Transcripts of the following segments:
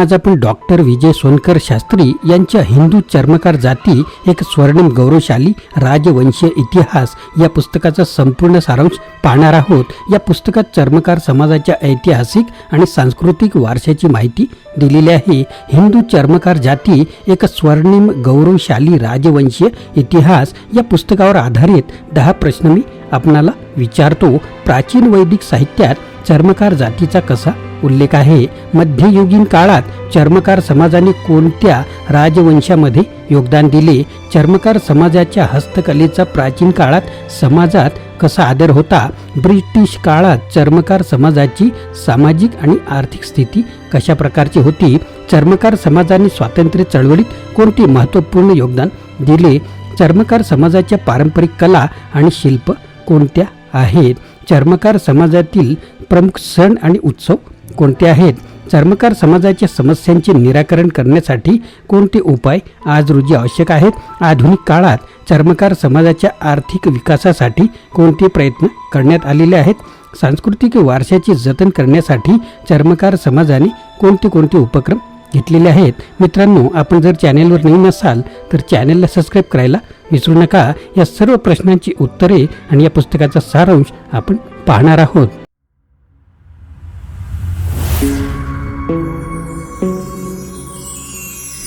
आज आपण डॉक्टर विजय सोनकर शास्त्री यांच्या हिंदू चर्मकार जाती एक स्वर्णिम गौरवशाली राजवंशीय इतिहास या पुस्तकाचा संपूर्ण सारांश पाहणार आहोत. या पुस्तकात चर्मकार समाजाच्या ऐतिहासिक आणि सांस्कृतिक वारशाची माहिती दिलेली आहे. हिंदू चर्मकार जाती एक स्वर्णिम गौरवशाली राजवंशीय इतिहास या पुस्तकावर आधारित दहा प्रश्न मी आपणाला विचारतो. प्राचीन वैदिक साहित्यात चर्मकार जातीचा कसा उल्लेख आहे मध्ययुगीन काळात चर्मकार समाजाने कोणत्या राजवंशामध्ये योगदान दिले? चर्मकार समाजाच्या हस्तकलेचा प्राचीन काळात समाजात कसा आदर होता? ब्रिटिश काळात चर्मकार समाजाची सामाजिक आणि आर्थिक स्थिती कशा प्रकारची होती? चर्मकार समाजाने स्वातंत्र्य चळवळीत कोणते महत्त्वपूर्ण योगदान दिले? चर्मकार समाजाच्या पारंपरिक कला आणि शिल्प कोणत्या आहेत? चर्मकार समाजातील प्रमुख सण आणि उत्सव कोणते आहेत? चर्मकार समाजाच्या समस्यांचे निराकरण करण्यासाठी कोणते उपाय आज रोजी आवश्यक आहेत? आधुनिक काळात चर्मकार समाजाच्या आर्थिक विकासासाठी कोणते प्रयत्न करण्यात आलेले आहेत? सांस्कृतिक वारशाचे जतन करण्यासाठी चर्मकार समाजाने कोणते कोणते उपक्रम घेतलेले आहेत? मित्रांनो आपण जर चॅनेलवर नवीन असाल तर चॅनेलला सबस्क्राईब करायला विसरू नका. या सर्व प्रश्नांची उत्तरे आणि या पुस्तकाचा सारांश आपण पाहणार आहोत.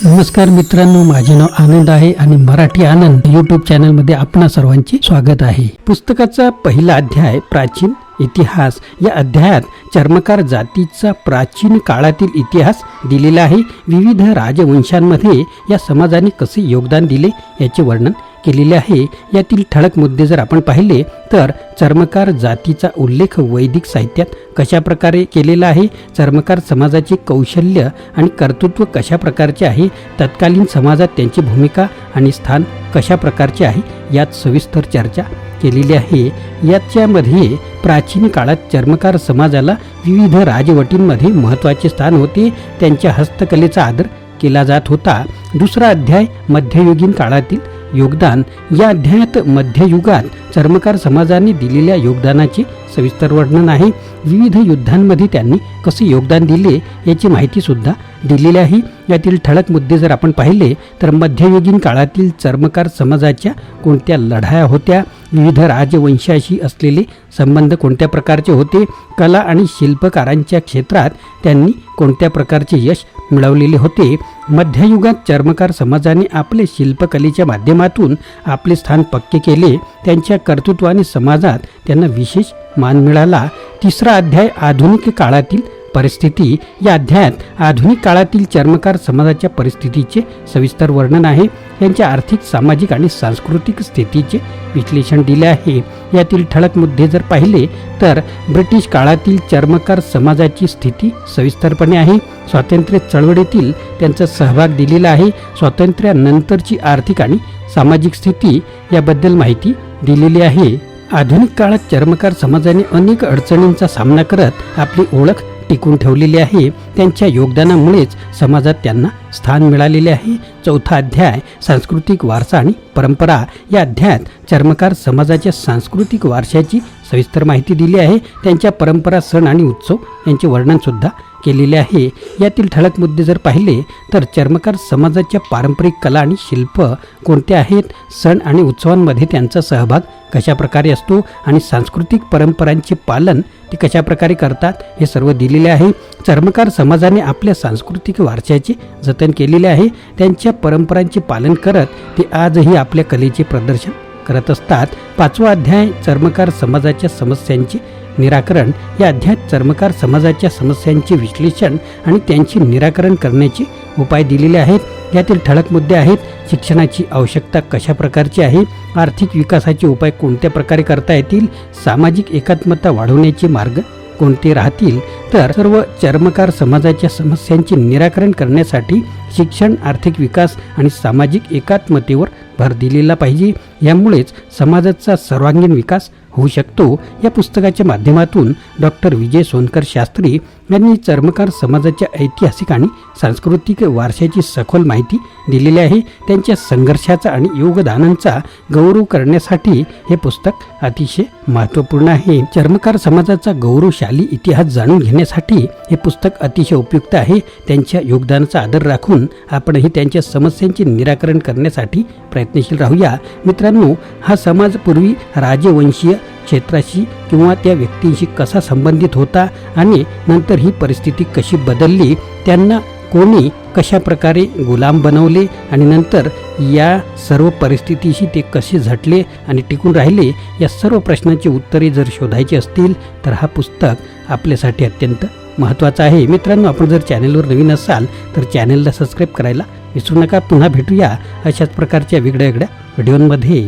नमस्कार मित्रांनो माझे नाव आनंद आहे आणि मराठी आनंद युट्यूब चॅनलमध्ये आपणा सर्वांचे स्वागत आहे. पुस्तकाचा पहिला अध्याय प्राचीन इतिहास. या अध्यायात चर्मकार जातीचा प्राचीन काळातील इतिहास दिलेला आहे. विविध राजवंशांमध्ये या समाजाने कसे योगदान दिले याचे वर्णन केलेले आहे. यातील ठळक मुद्दे जर आपण पाहिले तर चर्मकार जातीचा उल्लेख वैदिक साहित्यात कशा प्रकारे केलेला आहे? चर्मकार समाजाचे कौशल्य आणि कर्तृत्व कशा प्रकारचे आहे? तत्कालीन समाजात त्यांची भूमिका आणि स्थान कशा प्रकारचे आहे? यात सविस्तर चर्चा केलेली आहे. याच्यामध्ये प्राचीन काळात चर्मकार समाजाला विविध राजवटींमध्ये महत्त्वाचे स्थान होते. त्यांच्या हस्तकलेचा आदर केला जात होता. दुसरा अध्याय मध्ययुगीन काळातील योगदान. या अध्यायात मध्ययुगात चर्मकार समाजाने दिलेल्या योगदानाचे सविस्तर वर्णन आहे. विविध युद्धांमध्ये त्यांनी कसे योगदान दिले याची माहितीसुद्धा दिलेले आहे यातील ठळक मुद्दे जर आपण पाहिले तर मध्ययुगीन काळातील चर्मकार समाजाच्या कोणत्या लढाया होत्या? विविध राजवंशाशी असलेले संबंध कोणत्या प्रकारचे होते? कला आणि शिल्पकारांच्या क्षेत्रात त्यांनी कोणत्या प्रकारचे यश मिळवलेले होते? मध्ययुगात चर्मकार समाजाने आपले शिल्पकलेच्या माध्यमातून आपले स्थान पक्के केले. त्यांच्या कर्तृत्वाने समाजात त्यांना विशेष मान मिळाला. तिसरा अध्याय आधुनिक काळातील परिस्थिती या अध्यायात आधुनिक काळातील चर्मकार समाजाच्या परिस्थितीचे सविस्तर वर्णन आहे. त्यांच्या आर्थिक सामाजिक आणि सांस्कृतिक स्थितीचे विश्लेषण दिले आहे. यातील ठळक मुद्दे जर पाहिले तर ब्रिटिश काळातील चर्मकार समाजाची स्थिती सविस्तरपणे आहे. स्वातंत्र्य चळवळीतील त्यांचा सहभाग दिलेला आहे. स्वातंत्र्यानंतरची आर्थिक आणि सामाजिक स्थिती याबद्दल माहिती दिलेली आहे. आधुनिक काळात चर्मकार समाजाने अनेक अडचणींचा सामना करत आपली ओळख टिकून ठेवलेली आहे. त्यांच्या योगदानामुळेच समाजात त्यांना स्थान मिळालेले आहे. चौथा अध्याय सांस्कृतिक वारसा आणि परंपरा. या अध्यायात चर्मकार समाजाच्या सांस्कृतिक वारशाची सविस्तर माहिती दिली आहे. त्यांच्या परंपरा सण आणि उत्सव यांचे वर्णनसुद्धा केलेले आहे. यातील ठळक मुद्दे जर पाहिले तर चर्मकार समाजाच्या पारंपरिक कला आणि शिल्प कोणते आहेत? सण आणि उत्सवांमध्ये त्यांचा सहभाग कशा प्रकारे असतो? आणि सांस्कृतिक परंपरांचे पालन ते कशा प्रकारे करतात? हे सर्व दिलेले आहे. चर्मकार समाजाने आपल्या सांस्कृतिक वारशाचे जतन केलेले आहे. त्यांच्या परंपरांचे पालन करत ते आजही आपल्या कलेचे प्रदर्शन करत असतात. पाचवा अध्याय चर्मकार समाजाच्या समस्यांचे निराकरण. या अध्यायात चर्मकार समाजाच्या समस्यांचे विश्लेषण आणि त्यांचे निराकरण करण्याचे उपाय दिलेले आहेत. यातील ठळक मुद्दे आहेत. शिक्षणाची आवश्यकता कशा प्रकारची आहे? आर्थिक विकासाचे उपाय कोणत्या प्रकारे करता येतील? सामाजिक एकात्मता वाढवण्याचे मार्ग कोणते राहतील तर सर्व चर्मकार समाजाच्या समस्यांचे निराकरण करण्यासाठी शिक्षण आर्थिक विकास आणि सामाजिक एकात्मतेवर भर दिलेला पाहिजे. यामुळेच समाजाचा सर्वांगीण विकास होऊ शकतो. या पुस्तकाच्या माध्यमातून डॉक्टर विजय सोनकर शास्त्री यांनी चर्मकार समाजाच्या ऐतिहासिक आणि सांस्कृतिक वारशाची सखोल माहिती दिलेली आहे. त्यांच्या संघर्षाचा आणि योगदानांचा गौरव करण्यासाठी हे पुस्तक अतिशय महत्त्वपूर्ण आहे. चर्मकार समाजाचा गौरवशाली इतिहास जाणून घेण्यासाठी हे पुस्तक अतिशय उपयुक्त आहे. त्यांच्या योगदानाचा आदर राखून आपणही त्यांच्या समस्यांचे निराकरण करण्यासाठी प्रयत्नशील राहूया. मित्रांनो हा समाज पूर्वी राजवंशीय क्षेत्राशी किंवा त्या व्यक्तींशी कसा संबंधित होता आणि नंतर ही परिस्थिती कशी बदलली त्यांना कोणी कशा प्रकारे गुलाम बनवले आणि नंतर या सर्व परिस्थितीशी ते कसे झटले आणि टिकून राहिले या सर्व प्रश्नांची उत्तरे जर शोधायची असतील तर हा पुस्तक आपल्यासाठी अत्यंत महत्त्वाचा आहे. मित्रांनो आपण जर चॅनलवर नवीन असाल तर चॅनलला सबस्क्राईब करायला विसरू नका. पुन्हा भेटूया अशाच प्रकारच्या वेगळ्या वेगळ्या व्हिडिओंमध्ये.